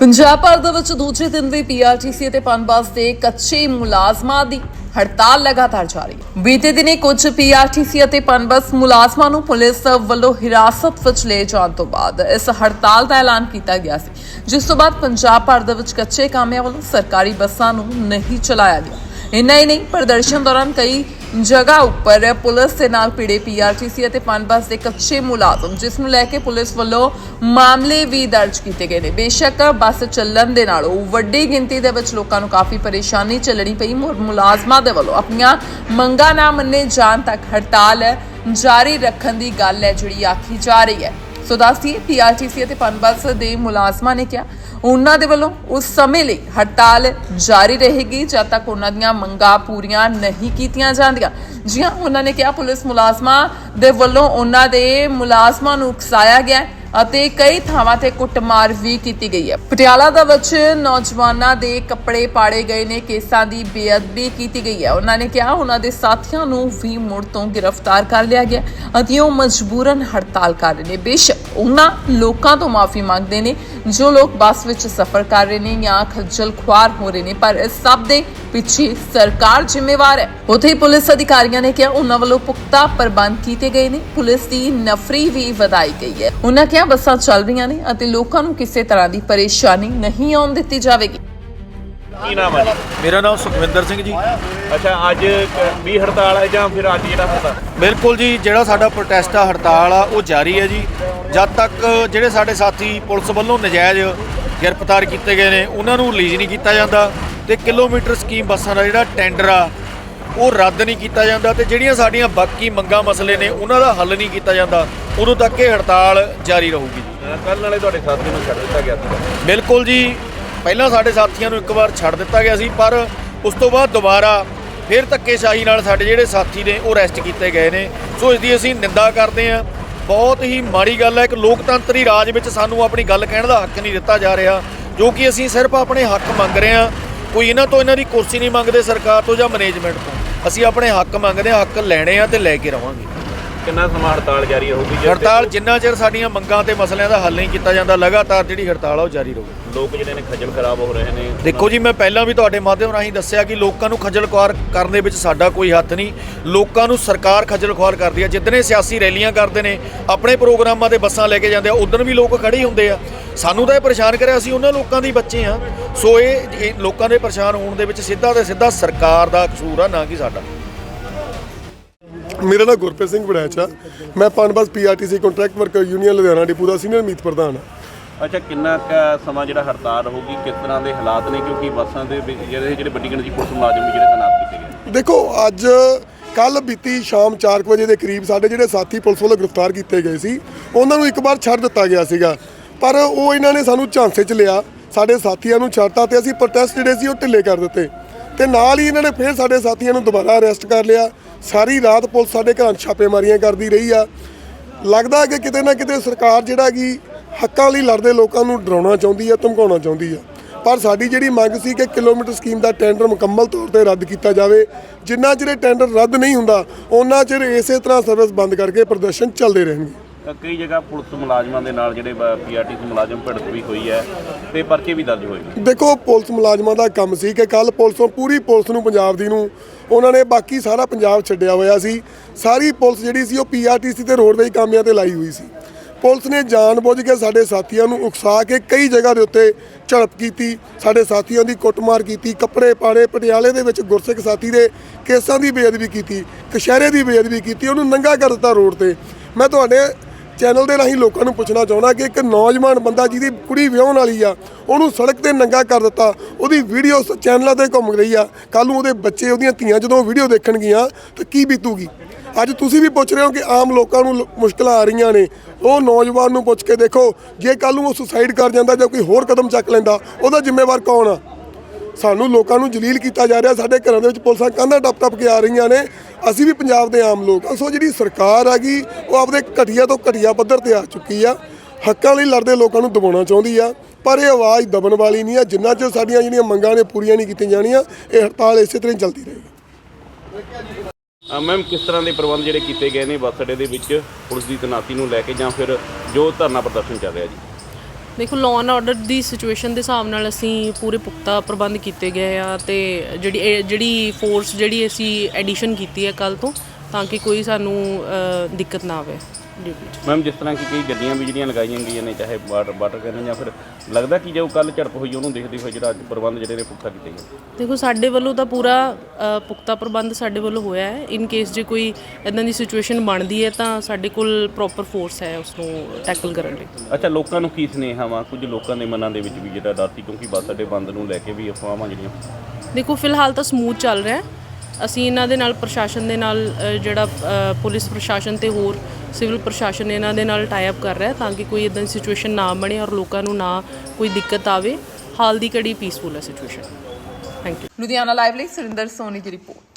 ਪੰਜਾਬ ਭਰ ਦੇ ਵਿੱਚ ਦੂਜੇ ਦਿਨ ਵੀ ਪੀਆਰਟੀਸੀ ਅਤੇ ਪਨਬਸ ਦੇ ਕੱਚੇ ਮੁਲਾਜ਼ਮਾਂ ਦੀ ਹੜਤਾਲ ਲਗਾਤਾਰ ਜਾਰੀ। ਹੈ ਬੀਤੇ ਦਿਨੇ ਕੁਝ ਪੀਆਰਟੀਸੀ ਅਤੇ ਪਨਬਸ ਮੁਲਾਜ਼ਮਾਂ ਨੂੰ ਪੁਲਿਸ ਵੱਲੋਂ ਹਿਰਾਸਤ ਵਿੱਚ ਲਏ ਜਾਣ ਤੋਂ ਬਾਅਦ ਇਸ ਹੜਤਾਲ ਦਾ ਐਲਾਨ ਕੀਤਾ ਗਿਆ ਸੀ, ਜਿਸ ਤੋਂ ਬਾਅਦ ਪੰਜਾਬ ਭਰ ਦੇ ਵਿੱਚ ਕੱਚੇ ਕਾਮਿਆਂ ਵੱਲੋਂ ਸਰਕਾਰੀ ਬੱਸਾਂ ਨੂੰ ਨਹੀਂ ਚਲਾਇਆ ਗਿਆ। ਇੰਨਾ ਹੀ ਨਹੀਂ, ਪ੍ਰਦਰਸ਼ਨ ਦੌਰਾਨ ਕਈ ਜਗ੍ਹਾ ਉੱਪਰ ਪੁਲਿਸ ਦੇ ਨਾਲ ਪੀੜੇ ਪੀਆਰਟੀਸੀ ਅਤੇ ਪਨਬਸ ਦੇ ਕੱਚੇ ਮੁਲਾਜ਼ਮ, ਜਿਸ ਨੂੰ ਲੈ ਕੇ ਪੁਲਿਸ ਵੱਲੋਂ ਮਾਮਲੇ ਵੀ ਦਰਜ ਕੀਤੇ ਗਏ ਨੇ। ਬੇਸ਼ੱਕ ਬੱਸ ਚੱਲਣ ਦੇ ਨਾਲੋਂ ਵੱਡੀ ਗਿਣਤੀ ਦੇ ਵਿੱਚ ਲੋਕਾਂ ਨੂੰ ਕਾਫੀ ਪਰੇਸ਼ਾਨੀ ਚੱਲਣੀ ਪਈ। ਮੁਲਾਜ਼ਮਾਂ ਦੇ ਵੱਲੋਂ ਆਪਣੀਆਂ ਮੰਗਾਂ ਨਾ ਮੰਨੇ ਜਾਣ ਤੱਕ ਹੜਤਾਲ ਜਾਰੀ ਰੱਖਣ ਦੀ ਗੱਲ ਹੈ ਜਿਹੜੀ ਆਖੀ ਜਾ ਰਹੀ ਹੈ। ਸੋ ਦੱਸਦੀ ਪੀਆਰਟੀਸੀ ਅਤੇ ਪਨਬਸ ਦੇ ਮੁਲਾਜ਼ਮਾਂ ਨੇ ਕਿਹਾ, ਉਹਨਾਂ ਦੇ ਵੱਲੋਂ ਉਸ ਸਮੇਂ ਲਈ ਹੜਤਾਲ ਜਾਰੀ ਰਹੇਗੀ, ਜਦ ਤੱਕ ਉਹਨਾਂ ਦੀਆਂ ਮੰਗਾਂ ਪੂਰੀਆਂ ਨਹੀਂ ਕੀਤੀਆਂ ਜਾਂਦੀਆਂ। ਜੀ ਹਾਂ, ਉਹਨਾਂ ਨੇ ਕਿਹਾ, ਪੁਲਿਸ ਮੁਲਾਜ਼ਮਾਂ ਦੇ ਵੱਲੋਂ ਉਹਨਾਂ ਦੇ ਮੁਲਾਜ਼ਮਾਂ ਨੂੰ ਉਕਸਾਇਆ ਗਿਆ ਅਤੇ ਕਈ ਥਾਵਾਂ ਤੇ ਕੁੱਟਮਾਰ ਵੀ ਕੀਤੀ ਗਈ ਹੈ। ਪਟਿਆਲਾ ਦਾ ਵਿੱਚ ਨੌਜਵਾਨਾਂ ਦੇ ਕੱਪੜੇ ਪਾੜੇ ਗਏ ਨੇ, ਕੇਸਾਂ ਦੀ ਬੇਅਦਬੀ ਕੀਤੀ ਗਈ ਹੈ। ਉਹਨਾਂ ਨੇ ਕਿਹਾ, ਉਹਨਾਂ ਦੇ ਸਾਥੀਆਂ ਨੂੰ ਵੀ ਮੁੜ ਤੋਂ ਗ੍ਰਿਫਤਾਰ ਕਰ ਲਿਆ ਗਿਆ ਅਤੇ ਉਹ ਮਜਬੂਰਨ ਹੜਤਾਲ ਕਰ ਰਹੇ ਨੇ। ਬੇਸ਼ੱਕ ਉਹਨਾਂ ਲੋਕਾਂ ਤੋਂ ਮਾਫੀ ਮੰਗਦੇ ਨੇ, ਜੋ ਲੋਕ ਬੱਸ ਵਿੱਚ ਸਫ਼ਰ ਕਰ ਰਹੇ ਨੇ ਜਾਂ ਖੱਜਲ ਖੁਆਰ ਹੋ ਰਹੇ ਨੇ, ਪਰ ਇਸ ਸਭ ਦੇ ਪਿੱਛੇ ਸਰਕਾਰ ਜ਼ਿੰਮੇਵਾਰ ਹੈ। ਉੱਥੇ ਪੁਲਿਸ ਅਧਿਕਾਰੀਆਂ ਨੇ ਕਿਹਾ, ਉਹਨਾਂ ਵੱਲੋਂ ਪੁਖਤਾ ਪ੍ਰਬੰਧ ਕੀਤੇ ਗਏ ਨੇ। ਪੁਲਿਸ ਦੀ ਨਫਰੀ ਵੀ ਵਧਾਈ ਗਈ ਹੈ। ਉਹਨਾਂ ਕਿਹਾ ਬੱਸਾਂ ਚੱਲ ਰਹੀਆਂ ਨੇ ਅਤੇ ਲੋਕਾਂ ਨੂੰ ਕਿਸੇ ਤਰ੍ਹਾਂ ਦੀ ਪਰੇਸ਼ਾਨੀ ਨਹੀਂ ਆਉਣ ਦਿੱਤੀ ਜਾਵੇਗੀ। ਕੀ ਨਾਮ ਹੈ ਜੀ? ਮੇਰਾ ਨਾਮ ਸੁਖਵਿੰਦਰ ਸਿੰਘ ਜੀ। ਅੱਛਾ ਅੱਜ ਕ- ਵੀ ਹੜਤਾਲ ਹੈ ਜਾਂ ਫਿਰ ਅੱਜ ਜਿਹੜਾ ਹੁੰਦਾ? ਬਿਲਕੁਲ ਜੀ ਜਿਹੜਾ ਸਾਡਾ ਪ੍ਰੋਟੈਸਟ ਆ ਹੜਤਾਲ ਆ ਉਹ ਜਾਰੀ ਹੈ ਜੀ। ਜਦ ਤੱਕ ਜਿਹੜੇ ਸਾਡੇ ਸਾਥੀ ਪੁਲਿਸ ਵੱਲੋਂ ਨਜਾਇਜ਼ ਗ੍ਰਿਫਤਾਰ ਕੀਤੇ ਗਏ ਨੇ ਉਹਨਾਂ ਨੂੰ ਰਿਲੀਜ਼ ਨਹੀਂ ਕੀਤਾ ਜਾਂਦਾ ਤੇ ਕਿਲੋਮੀਟਰ ਸਕੀਮ ਬੱਸਾਂ ਦਾ ਜਿਹੜਾ ਟੈਂਡਰ ਆ ਉਹ ਰੱਦ ਨਹੀਂ ਕੀਤਾ ਜਾਂਦਾ ਤੇ ਜਿਹੜੀਆਂ ਸਾਡੀਆਂ ਬਾਕੀ ਮੰਗਾਂ ਮਸਲੇ ਨੇ ਉਹਨਾਂ ਦਾ ਹੱਲ ਨਹੀਂ ਕੀਤਾ ਜਾਂਦਾ। ਉਦੋਂ ਤੱਕ ਇਹ ਹੜਤਾਲ ਜਾਰੀ ਰਹੂਗੀ। ਜੀ ਕੱਲ ਨਾਲੇ ਤੁਹਾਡੇ ਸਾਥੀ ਨੂੰ ਛੱਡ ਦਿੱਤਾ ਗਿਆ ਸੀ ਬਿਲਕੁਲ ਜੀ ਪਹਿਲਾਂ ਸਾਡੇ ਸਾਥੀਆਂ ਨੂੰ ਇੱਕ ਵਾਰ ਛੱਡ ਦਿੱਤਾ ਗਿਆ ਸੀ ਪਰ ਉਸ ਤੋਂ ਬਾਅਦ ਦੁਬਾਰਾ ਫਿਰ ਧੱਕੇਸ਼ਾਹੀ ਨਾਲ ਸਾਡੇ ਜਿਹੜੇ ਸਾਥੀ ਨੇ ਉਹ ਅਰੈਸਟ ਕੀਤੇ ਗਏ ਨੇ। ਸੋ ਇਸ ਦੀ ਅਸੀਂ ਨਿੰਦਾ ਕਰਦੇ ਹਾਂ। ਬਹੁਤ ਹੀ ਮਾੜੀ ਗੱਲ ਹੈ ਕਿ ਲੋਕਤੰਤਰੀ ਰਾਜ ਵਿੱਚ ਸਾਨੂੰ ਆਪਣੀ ਗੱਲ ਕਹਿਣ ਦਾ ਹੱਕ ਨਹੀਂ ਦਿੱਤਾ ਜਾ ਰਿਹਾ ਜੋ ਕਿ ਅਸੀਂ ਸਿਰਫ ਆਪਣੇ ਹੱਕ ਮੰਗ ਰਹੇ ਹਾਂ। ਕੋਈ ਇਹਨਾਂ ਤੋਂ ਇਹਨਾਂ ਦੀ ਕੁਰਸੀ ਨਹੀਂ ਮੰਗਦੇ ਸਰਕਾਰ ਤੋਂ ਜਾਂ ਮੈਨੇਜਮੈਂਟ ਤੋਂ। ਅਸੀਂ ਆਪਣੇ ਹੱਕ ਮੰਗਦੇ ਹਾਂ ਹੱਕ ਲੈਣੇ ਆ ਤੇ ਲੈ ਕੇ ਰਵਾਂਗੇ। ਕਿੰਨਾ ਸਮਾਂ ਹੜਤਾਲ ਜਾਰੀ ਰਹੂਗੀ ਜੇ ਹੜਤਾਲ ਜਿੰਨਾ ਚਿਰ ਸਾਡੀਆਂ ਮੰਗਾਂ ਤੇ ਮਸਲਿਆਂ ਦਾ ਹੱਲ ਨਹੀਂ ਕੀਤਾ ਜਾਂਦਾ ਲਗਾਤਾਰ ਜਿਹੜੀ ਹੜਤਾਲ ਆ ਉਹ ਜਾਰੀ ਰਹੂਗੀ। ਲੋਕ ਜਿਹੜੇ ਨੇ ਖੱਜਲ ਖਰਾਬ ਹੋ ਰਹੇ ਨੇ। ਦੇਖੋ ਜੀ ਮੈਂ ਪਹਿਲਾਂ ਵੀ ਤੁਹਾਡੇ ਮਾਧਿਅਮ ਰਾਹੀਂ ਦੱਸਿਆ ਕਿ ਲੋਕਾਂ ਨੂੰ ਖੱਜਲ ਖੁਆਰ ਕਰਨ ਦੇ ਵਿੱਚ ਸਾਡਾ ਕੋਈ ਹੱਥ ਨਹੀਂ। ਲੋਕਾਂ ਨੂੰ ਸਰਕਾਰ ਖੱਜਲ ਖੁਆਰ ਕਰਦੀ ਹੈ ਜਿੱਦਣੇ ਸਿਆਸੀ ਰੈਲੀਆਂ ਕਰਦੇ ਨੇ ਆਪਣੇ ਪ੍ਰੋਗਰਾਮਾਂ ਤੇ ਬੱਸਾਂ ਲੈ ਕੇ ਜਾਂਦੇ ਆ ਉਦੋਂ ਵੀ ਲੋਕ ਖੜੇ ਹੁੰਦੇ ਆ। ਸਾਨੂੰ ਤਾਂ ਇਹ ਪਰੇਸ਼ਾਨ ਕਰਿਆ ਅਸੀਂ ਉਹਨਾਂ ਲੋਕਾਂ ਦੀ ਬੱਚੇ ਆ। ਸੋ ਇਹ ਇਹ ਲੋਕਾਂ ਦੇ ਪਰੇਸ਼ਾਨ ਹੋਣ ਦੇ ਵਿੱਚ ਸਿੱਧਾ ਤੇ ਸਿੱਧਾ ਸਰਕਾਰ ਦਾ ਕਸੂਰ ਆ ਨਾ ਕਿ ਸਾਡਾ। ਮੇਰਾ ਨਾਮ ਗੁਰਪ੍ਰੀਤ ਸਿੰਘ ਵੜੈਚ ਆ। ਮੈਂ Punbus PRTC contract worker union Ludhiana depot ਦਾ ਸੀਨੀਅਰ ਮੀਤ ਪ੍ਰਧਾਨ ਆ। ਅੱਛਾ ਕਿੰਨਾ ਕੁ ਸਮਾਂ ਜਿਹੜਾ ਹੜਤਾਲ ਰਹੂਗੀ ਕਿਸ ਤਰ੍ਹਾਂ ਦੇ ਹਾਲਾਤ ਨੇ? ਕਿਉਂਕਿ ਬੱਸਾਂ ਦੇ ਵਿੱਚ ਜਿਹੜੇ ਜਿਹੜੇ ਵੱਡੀ ਗਿਣਤੀ ਪੁਲਿਸ ਮੁਲਾਜ਼ਮ ਵੀ ਜਿਹੜੇ ਤੈਨਾਤ ਕੀਤੇ ਗਏ ਦੇਖੋ ਅੱਜ ਕੱਲ ਬੀਤੀ ਸ਼ਾਮ 4 ਵਜੇ ਦੇ ਕਰੀਬ ਸਾਡੇ ਜਿਹੜੇ ਸਾਥੀ ਪੁਲਿਸ ਵੱਲੋਂ ਗ੍ਰਿਫਤਾਰ ਕੀਤੇ ਗਏ ਸੀ ਉਹਨਾਂ ਨੂੰ ਇੱਕ ਵਾਰ ਛੱਡ ਦਿੱਤਾ ਗਿਆ ਸੀਗਾ। ਪਰ ਉਹ ਇਹਨਾਂ ਨੇ ਸਾਨੂੰ ਝਾਂਸੇ 'ਚ ਲਿਆ ਸਾਡੇ ਸਾਥੀਆਂ ਨੂੰ ਛੱਡਤਾ ਤੇ ਅਸੀਂ ਪ੍ਰੋਟੈਸਟ ਜਿਹੜੇ ਸੀ ਉਹ ਢਿੱਲੇ ਕਰ ਦਿੱਤੇ। ਤੇ ਨਾਲ ਹੀ ਇਹਨਾਂ ਨੇ ਫਿਰ ਸਾਡੇ ਸਾਥੀਆਂ ਨੂੰ ਦੁਬਾਰਾ ਅਰੈਸਟ ਕਰ ਲਿਆ। ਸਾਰੀ ਰਾਤ ਪੁਲਿਸ ਸਾਡੇ ਘਰਾਂ 'ਚ ਛਾਪੇਮਾਰੀਆਂ ਕਰਦੀ ਰਹੀ ਆ। ਲੱਗਦਾ ਕਿ ਕਿਤੇ ਨਾ ਕਿਤੇ ਸਰਕਾਰ ਜਿਹੜਾ ਕਿ ਹੱਕਾਂ ਲਈ ਲੜਦੇ ਲੋਕਾਂ ਨੂੰ ਡਰਾਉਣਾ ਚਾਹੁੰਦੀ ਆ, ਧਮਕਾਉਣਾ ਚਾਹੁੰਦੀ ਆ। ਪਰ ਸਾਡੀ ਜਿਹੜੀ ਮੰਗ ਸੀ ਕਿ ਕਿਲੋਮੀਟਰ ਸਕੀਮ ਦਾ ਟੈਂਡਰ ਮੁਕੰਮਲ ਤੌਰ ਤੇ ਰੱਦ ਕੀਤਾ ਜਾਵੇ, ਜਿੰਨਾ ਚਿਰ ਇਹ ਟੈਂਡਰ ਰੱਦ ਨਹੀਂ ਹੁੰਦਾ ਉਹਨਾਂ ਚਿਰ ਇਸੇ ਤਰ੍ਹਾਂ ਸਰਵਿਸ ਬੰਦ ਕਰਕੇ ਪ੍ਰਦਰਸ਼ਨ ਚੱਲਦੇ ਰਹਿਣਗੇ। ਕਈ ਜਗ੍ਹਾ ਪੁਲਿਸ ਮੁਲਾਜ਼ਮਾਂ ਦੇ ਨਾਲ ਜਿਹੜੇ ਪੀਆਰਟੀਸੀ ਮੁਲਾਜ਼ਮ ਭਿੜਤ ਵੀ ਹੋਈ ਹੈ ਤੇ ਪਰਚੇ ਵੀ ਦਰਜ ਹੋਏ ਨੇ। ਦੇਖੋ, ਪੁਲਿਸ ਮੁਲਾਜ਼ਮਾਂ ਦਾ ਕੰਮ ਸੀ ਕਿ ਕੱਲ ਪੁਲਿਸੋਂ ਪੂਰੀ ਪੁਲਿਸ ਨੂੰ, ਪੰਜਾਬ ਦੀ ਨੂੰ, ਉਹਨਾਂ ਨੇ ਬਾਕੀ ਸਾਰਾ ਪੰਜਾਬ ਛੱਡਿਆ ਹੋਇਆ ਸੀ। ਸਾਰੀ ਪੁਲਿਸ ਜਿਹੜੀ ਸੀ, ਉਹ ਪੀਆਰਟੀਸੀ ਤੇ ਰੋਡਵੇਜ਼ ਕਾਮਿਆਂ ਤੇ ਲਾਈ ਹੋਈ ਸੀ। ਪੁਲਿਸ ਨੇ ਜਾਣਬੁੱਝ ਕੇ ਸਾਡੇ ਸਾਥੀਆਂ ਨੂੰ ਉਕਸਾ ਕੇ ਕਈ ਜਗ੍ਹਾ ਦੇ ਉੱਤੇ ਝੜਪ ਕੀਤੀ, ਸਾਡੇ ਸਾਥੀਆਂ ਦੀ ਕੁੱਟਮਾਰ ਕੀਤੀ, ਕੱਪੜੇ ਪਾੜੇ, ਪਟਿਆਲੇ ਦੇ ਵਿੱਚ ਗੁਰਸਿੱਖ ਸਾਥੀ ਦੇ ਕੇਸਾਂ ਦੀ ਬੇਅਦਬੀ ਕੀਤੀ ਕਸ਼ਹਿਰੇ ਦੀ ਬੇਅਦਬੀ ਕੀਤੀ, ਉਹਨੂੰ ਨੰਗਾ ਕਰ ਦਿੱਤਾ ਰੋਡ ਤੇ। ਮੈਂ ਤੁਹਾਡੇ ਚੈਨਲ ਦੇ ਰਾਹੀਂ ਲੋਕਾਂ ਨੂੰ ਪੁੱਛਣਾ ਚਾਹੁੰਦਾ ਕਿ ਇੱਕ ਨੌਜਵਾਨ ਬੰਦਾ ਜਿਹਦੀ ਕੁੜੀ ਵਿਆਹਣ ਵਾਲੀ ਆ, ਉਹਨੂੰ ਸੜਕ ਤੇ ਨੰਗਾ ਕਰ ਦਿੱਤਾ, ਉਹਦੀ ਵੀਡੀਓ ਚੈਨਲਾਂ ਤੇ ਘੁੰਮ ਰਹੀ ਆ ਕੱਲ ਨੂੰ ਉਹਦੇ ਬੱਚੇ, ਉਹਦੀਆਂ ਧੀਆਂ ਜਦੋਂ ਵੀਡੀਓ ਦੇਖਣਗੀਆਂ, ਤਾਂ ਕੀ ਬੀਤੂਗੀ? ਅੱਜ ਤੁਸੀਂ ਵੀ ਪੁੱਛ ਰਹੇ ਹੋ ਕਿ ਆਮ ਲੋਕਾਂ ਨੂੰ ਲ- ਮੁਸ਼ਕਲਾਂ ਆ ਰਹੀਆਂ ਨੇ, ਉਹ ਨੌਜਵਾਨ ਨੂੰ ਪੁੱਛ ਕੇ ਦੇਖੋ, ਜੇ ਕੱਲ ਨੂੰ ਉਹ ਸੁਸਾਈਡ ਕਰ ਜਾਂਦਾ ਜਾਂ ਕੋਈ ਹੋਰ ਕਦਮ ਚੱਕ ਲੈਂਦਾ, ਉਹਦਾ ਜ਼ਿੰਮੇਵਾਰ ਕੌਣ ਆ? ਸਾਨੂੰ ਲੋਕਾਂ ਨੂੰ ਜਲੀਲ ਕੀਤਾ ਜਾ ਰਿਹਾ, ਸਾਡੇ ਘਰਾਂ ਦੇ ਵਿੱਚ ਪੁਲਿਸਾਂ ਕੰਧਾਂ ਟੱਪ ਟੱਪ ਕੇ ਆ ਰਹੀਆਂ ਨੇ, ਅਸੀਂ ਵੀ ਪੰਜਾਬ ਦੇ ਆਮ ਲੋਕ ਹਾਂ। ਸੋ ਜਿਹੜੀ ਸਰਕਾਰ ਹੈਗੀ, ਉਹ ਆਪਦੇ ਘਟੀਆ ਤੋਂ ਘਟੀਆ ਪੱਧਰ ਤੇ ਆ ਚੁੱਕੀ ਆ। ਹੱਕਾਂ ਲਈ ਲੜਦੇ ਲੋਕਾਂ ਨੂੰ ਦਬਾਉਣਾ ਚਾਹੁੰਦੀ ਆ, ਪਰ ਇਹ ਆਵਾਜ਼ ਦਬਣ ਵਾਲੀ ਨਹੀਂ ਆ, ਜਿੰਨਾ ਚਿਰ ਸਾਡੀਆਂ ਜਿਹੜੀਆਂ ਮੰਗਾਂ ਨੇ ਪੂਰੀਆਂ ਨਹੀਂ ਕੀਤੀਆਂ ਜਾਣੀਆਂ, ਇਹ ਹੜਤਾਲ ਇਸੇ ਤਰ੍ਹਾਂ ਹੀ ਚੱਲਦੀ ਰਹੇਗੀ। ਮੈਮ ਕਿਸ ਤਰ੍ਹਾਂ ਦੇ ਪ੍ਰਬੰਧ ਜਿਹੜੇ ਕੀਤੇ ਗਏ ਨੇ ਬੱਸ ਅੱਡੇ ਦੇ ਵਿੱਚ ਪੁਲਿਸ ਦੀ ਤੈਨਾਤੀ ਨੂੰ ਲੈ ਕੇ ਜਾਂ ਫਿਰ ਜੋ ਧਰਨਾ ਪ੍ਰਦਰਸ਼ਨ ਚੱਲ ਰਿਹਾ ਜੀ? ਦੇਖੋ ਲਾਅ ਐਂਡ ਆਰਡਰ ਦੀ ਸਿਚੁਏਸ਼ਨ ਦੇ ਹਿਸਾਬ ਨਾਲ ਅਸੀਂ ਪੂਰੇ ਪੁਖਤਾ ਪ੍ਰਬੰਧ ਕੀਤੇ ਗਏ ਆ ਤੇ ਜਿਹੜੀ ਇਹ- ਜਿਹੜੀ ਫੋਰਸ ਜਿਹੜੀ ਅਸੀਂ ਐਡੀਸ਼ਨ ਕੀਤੀ ਹੈ ਕੱਲ ਤੋਂ ਤਾਂ ਕਿ ਕੋਈ ਸਾਨੂੰ ਅ, ਦਿੱਕਤ ਨਾ ਆਵੇ। ਮੈਮ ਜਿਸ ਤਰ੍ਹਾਂ ਕਿ ਕਈ ਗੱਡੀਆਂ ਵੀ ਜਿਹੜੀਆਂ ਲਗਾਈਆਂ ਗਈਆਂ ਨੇ ਚਾਹੇ ਵਾਟਰ ਵਾਟਰ ਕਰਨ ਜਾਂ ਫਿਰ ਲੱਗਦਾ ਕਿ ਜੋ ਕੱਲ ਝੜਪ ਹੋਈ ਉਹਨੂੰ ਦੇਖਦੇ ਹੋਏ ਜਿਹੜਾ ਅੱਜ ਪ੍ਰਬੰਧ ਜਿਹੜੇ ਨੇ ਪੁਖਤਾ ਕੀਤੇ ਗਏ। ਦੇਖੋ ਸਾਡੇ ਵੱਲੋਂ ਤਾਂ ਪੂਰਾ ਪੁਖਤਾ ਪ੍ਰਬੰਧ ਸਾਡੇ ਵੱਲੋਂ ਹੋਇਆ ਹੈ। ਇਨ ਕੇਸ ਜੇ ਕੋਈ ਇਦਾਂ ਦੀ ਸਿਚੁਏਸ਼ਨ ਬਣਦੀ ਹੈ ਤਾਂ ਸਾਡੇ ਕੋਲ ਪ੍ਰੋਪਰ ਫੋਰਸ ਹੈ ਉਸ ਨੂੰ ਟੈਕਲ ਕਰਨ ਲਈ। ਅੱਛਾ ਲੋਕਾਂ ਨੂੰ ਕੀ ਸੁਨੇਹਾ ਵਾ? ਕੁਝ ਲੋਕਾਂ ਦੇ ਮਨਾਂ ਦੇ ਵਿੱਚ ਵੀ ਜਿਹੜਾ ਡਰ ਸੀ ਕਿਉਂਕਿ ਬੱਸ ਅੱਡੇ ਬੰਦ ਨੂੰ ਲੈ ਕੇ ਵੀ ਅਫਵਾਹਾਂ ਜਿਹੜੀਆਂ। ਦੇਖੋ ਫਿਲਹਾਲ ਤਾਂ ਸਮੂਥ ਚੱਲ ਰਿਹਾ ਹੈ। ਅਸੀਂ ਇਹਨਾਂ ਦੇ ਨਾਲ ਪ੍ਰਸ਼ਾਸਨ ਦੇ ਨਾਲ ਅ, ਜਿਹੜਾ ਅ, ਪੁਲਿਸ ਪ੍ਰਸ਼ਾਸਨ ਤੇ ਹੋਰ ਸਿਵਲ ਪ੍ਰਸ਼ਾਸਨ ਇਹਨਾਂ ਦੇ ਨਾਲ ਟਾਈ ਅਪ ਕਰ ਰਿਹਾ ਤਾਂ ਕਿ ਕੋਈ ਇਦਾਂ ਦੀ ਸਿਚੁਏਸ਼ਨ ਨਾ ਬਣੇ ਔਰ ਲੋਕਾਂ ਨੂੰ ਨਾ ਕੋਈ ਦਿੱਕਤ ਆਵੇ। ਹਾਲ ਦੀ ਘੜੀ ਪੀਸਫੁਲ ਹੈ situation thank you Ludhiana live ਲਈ ਸੁਰਿੰਦਰ ਸੋਨੀ ਦੀ ਰਿਪੋਰਟ।